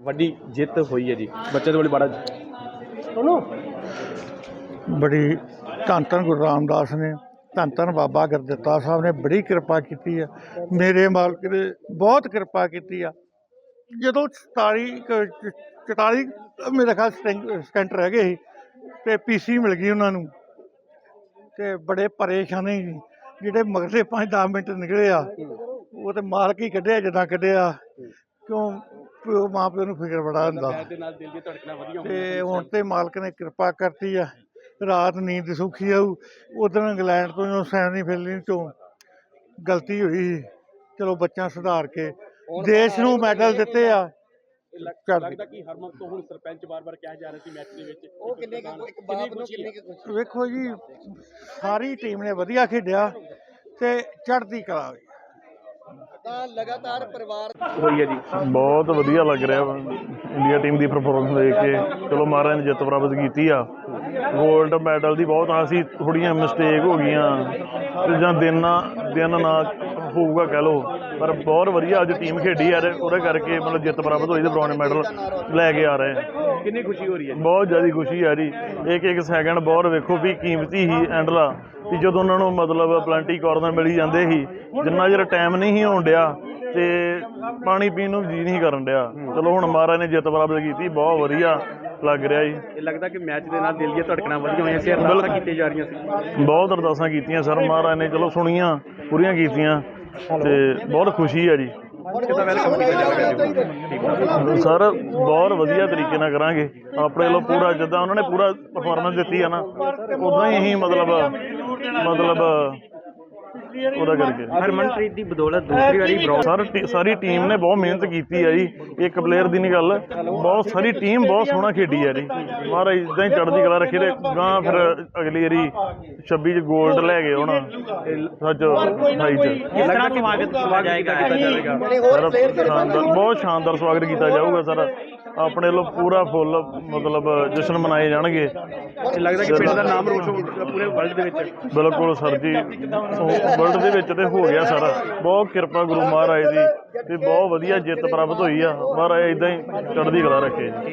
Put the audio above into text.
ਵੱਡੀ ਜਿੱਤ ਹੋਈ ਹੈ ਜੀ। ਬੱਚੇ ਦੇ ਕੋਲ ਬੜਾ ਬੜੀ ਧੰਨ ਧੰਨ ਗੁਰੂ ਰਾਮਦਾਸ ਨੇ, ਧੰਨ ਧੰਨ ਬਾਬਾ ਗੁਰਦਿੱਤਾ ਸਾਹਿਬ ਨੇ ਬੜੀ ਕਿਰਪਾ ਕੀਤੀ ਆ ਮੇਰੇ ਮਾਲਕ ਨੇ ਬਹੁਤ ਕਿਰਪਾ ਕੀਤੀ ਆ। ਜਦੋਂ 47 ਕੁ- 44 ਮੇਰੇ ਖਿਆਲ ਸਟੈਂਟ ਰਹਿ ਗਏ ਸੀ ਤੇ ਪੀਸੀ ਮਿਲ ਗਈ ਉਹਨਾਂ ਨੂੰ। ਤੇ ਬੜੇ ਪਰੇਸ਼ਾਨੀ ਸੀ। ਜਿਹੜੇ ਮਗਰਲੇ 5-10 ਮਿੰਟ ਨਿਕਲੇ ਆ, ਉਹ ਤੇ ਮਾਲਕ ਹੀ ਕੱਢਿਆ ਜਿੱਦਾਂ ਕੱਢਿਆ। ਕਿਉਂ ਪਿਓ ਮਾਂ ਪਿਓ ਨੂੰ ਫਿਕਰ ਬੜਾ ਹੁੰਦਾ। ਮੈਚ ਦੇ ਨਾਲ ਦਿਲ ਦੀ ਧੜਕਣਾ ਵਧੀਆ ਤੇ ਹੁਣ ਤੇ ਮਾਲਕ ਨੇ ਕਿਰਪਾ ਕਰਤੀ ਆ। ਰਾਤ ਨੀਂਦ ਸੁਖੀ ਆਊ। ਉਦੋਂ ਇੰਗਲੈਂਡ ਤੋਂ ਜਦੋਂ ਸੈਮੀ ਫਿਲਮ ਤੋਂ ਗਲਤੀ ਹੋਈ ਸੀ। ਚਲੋ ਬੱਚਾ ਸੁਧਾਰ ਕੇ ਦੇਸ਼ ਨੂੰ ਮੈਡਲ ਦਿੱਤੇ ਆ। ਲੱਗਦਾ ਕਿ ਹਰਮਨ ਤੋਂ ਹੁਣ ਸਰਪੰਚ ਬਾਰ-ਬਾਰ ਕਿਹਾ ਜਾ ਰਿਹਾ ਸੀ ਮੈਚ ਦੇ ਵਿੱਚ। ਉਹ ਕਿੰਨੇ ਕੁ ਇੱਕ ਬਾਪ ਨੂੰ ਕਿੰਨੇ ਵੇਖੋ ਜੀ ਸਾਰੀ ਟੀਮ ਨੇ ਵਧੀਆ ਖੇਡਿਆ ਤੇ ਚੜ੍ਹਦੀ ਕਲਾ ਹੋਈ। ਤਾਂ ਲਗਾਤਾਰ ਪਰਿਵਾਰ ਹੋਈ ਹੈ ਜੀ। ਬਹੁਤ ਵਧੀਆ ਲੱਗ ਰਿਹਾ ਵਾ। ਇੰਡੀਆ ਟੀਮ ਦੀ ਪਰਫਾਰਮੈਂਸ ਦੇਖ ਕੇ। ਚਲੋ ਮਹਾਰਾਜ ਨੇ ਜਿੱਤ ਪ੍ਰਾਪਤ ਕੀਤੀ ਆ। 골ਡ ਮੈਡਲ ਦੀ ਬਹੁਤ ਆਸੀ ਥੋੜੀਆਂ ਮਿਸਟੇਕ ਹੋ ਗਈਆਂ। ਤੇ ਜਾਂ ਦਿਨ ਨਾ ਦਿਨ ਨਾ ਹੋਊਗਾ ਕਹਿ ਲੋ ਪਰ ਬਹੁਤ ਵਧੀਆ ਅੱਜ ਟੀਮ ਖੇਡੀ ਯਾਰ ਉਹਦੇ ਕਰਕੇ ਮਤਲਬ ਜਿੱਤ ਪ੍ਰਾਪਤ ਹੋਈ ਤੇ ਬ੍ਰੌਂਜ਼ ਮੈਡਲ ਲੈ ਕੇ ਆ ਰਹੇ ਆ। ਕਿੰਨੀ ਖੁਸ਼ੀ ਹੋ ਰਹੀ ਹੈ ਬਹੁਤ ਜ਼ਿਆਦਾ ਖੁਸ਼ੀ ਆ ਰਹੀ ਇੱਕ ਇੱਕ ਸੈਕਿੰਡ ਬਹੁਤ ਵੇਖੋ ਵੀ ਕੀਮਤੀ ਹੀ ਐਂਡਲਾ ਵੀ ਜਦੋਂ ਉਹਨਾਂ ਨੂੰ ਮਤਲਬ ਪਲੰਟੀ ਕਾਰਨਰ ਮਿਲੀ ਜਾਂਦੇ ਸੀ ਜਿੰਨਾ ਚਿਰ ਟਾਈਮ ਨਹੀਂ ਸੀ ਹੋਣ ਡਿਆ ਤੇ ਪਾਣੀ ਪੀਣ ਨੂੰ ਜੀ ਨਹੀਂ ਕਰਨ ਡਿਆ। ਚਲੋ ਹੁਣ ਮਹਾਰਾਜ ਨੇ ਜਿੱਤ ਪ੍ਰਾਪਤ ਕੀਤੀ ਬਹੁਤ ਵਧੀਆ ਲੱਗ ਰਿਹਾ ਜੀ। ਇਹ ਲੱਗਦਾ ਕਿ ਮੈਚ ਦੇ ਨਾਲ ਦਿਲ ਦੀਆਂ ਧੜਕਣਾ ਵਧੀਆ ਹੋਈਆਂ ਸੀ ਅਰਦਾਸਾਂ ਕੀਤੀਆਂ ਜਾ ਰਹੀਆਂ ਸੀ। ਬਹੁਤ ਅਰਦਾਸਾਂ ਕੀਤੀਆਂ ਸਰ ਮਹਾਰਾਜ ਨੇ ਚਲੋ ਸੁਣੀਆਂ ਪੂਰੀਆਂ ਕੀਤੀਆਂ। ਤੇ ਬਹੁਤ ਖੁਸ਼ੀ ਆ ਜੀ। ਕਿਦਾਂ ਵੈਲਕਮ ਕੀਤਾ ਜਾਵੇਗਾ ਜੀ ਸਰ, ਬਹੁਤ ਵਧੀਆ ਤਰੀਕੇ ਨਾਲ ਕਰਾਂਗੇ। ਆਪਣੇ ਵੱਲੋਂ ਪੂਰਾ ਜਿੱਦਾਂ ਉਹਨਾਂ ਨੇ ਪੂਰਾ ਪਰਫਾਰਮੈਂਸ ਦਿੱਤੀ ਆ ਨਾ, ਉਦਾਂ ਹੀ ਅਸੀਂ ਮਤਲਬ ਮਤਲਬ ਉਹਦਾ ਕਰਕੇ। ਹਰਮਨਪ੍ਰੀਤ ਦੀ ਬਦੌਲਤ ਦੂਸਰੀ ਵਾਰੀ ਬ੍ਰੌਂਜ਼ ਸਰ ਟੀ- ਸਾਰੀ ਟੀਮ ਨੇ ਬਹੁਤ ਮਿਹਨਤ ਕੀਤੀ ਹੈ ਜੀ। ਇੱਕ ਪਲੇਅਰ ਦੀ ਨਹੀਂ ਗੱਲ। ਬਹੁਤ ਸਾਰੀ ਟੀਮ ਬਹੁਤ ਸੋਹਣਾ ਖੇਡੀ ਹੈ ਜੀ। ਮਹਾਰਾਜ ਇਦਾਂ ਹੀ ਚੜ੍ਹਦੀ ਕਲਾ ਰੱਖੀ ਤੇ ਗਾਂ ਫਿਰ ਅਗਲੀ ਵਾਰੀ 26 ਚ 골ਡ ਲੈ ਗਏ ਹੁਣ। ਸੱਚ 28 ਚ। ਕਿਸ ਤਰ੍ਹਾਂ ਸਵਾਗਤ ਕੀਤਾ ਜਾਵੇਗਾ ਸਰ ਸ਼ਾਨਦਾਰ ਬਹੁਤ ਸ਼ਾਨਦਾਰ ਸਵਾਗਤ ਕੀਤਾ ਜਾਊਗਾ ਸਰ। ਆਪਣੇ ਵੱਲੋਂ ਪੂਰਾ ਫੁੱਲ ਮਤਲਬ ਜਸ਼ਨ ਮਨਾਏ ਜਾਣਗੇ। ਇਹ ਲੱਗਦਾ ਕਿ ਪਿੰਡ ਦਾ ਨਾਮ ਰੋਸ਼ਨ ਪੂਰੇ ਵਰਲਡ ਦੇ ਵਿੱਚ। ਬਿਲਕੁਲ ਸਰ ਜੀ। ਵਰਲਡ ਦੇ ਵਿੱਚ ਤੇ ਹੋ ਗਿਆ ਸਾਰਾ। ਬਹੁਤ ਕਿਰਪਾ ਗੁਰੂ ਮਹਾਰਾਜ ਦੀ ਤੇ ਬਹੁਤ ਵਧੀਆ ਜਿੱਤ ਪ੍ਰਾਪਤ ਹੋਈ ਆ। ਮਹਾਰਾਜ ਇਦਾਂ ਹੀ ਚੜ੍ਹਦੀ ਕਲਾ ਰੱਖੇ। ਜੀ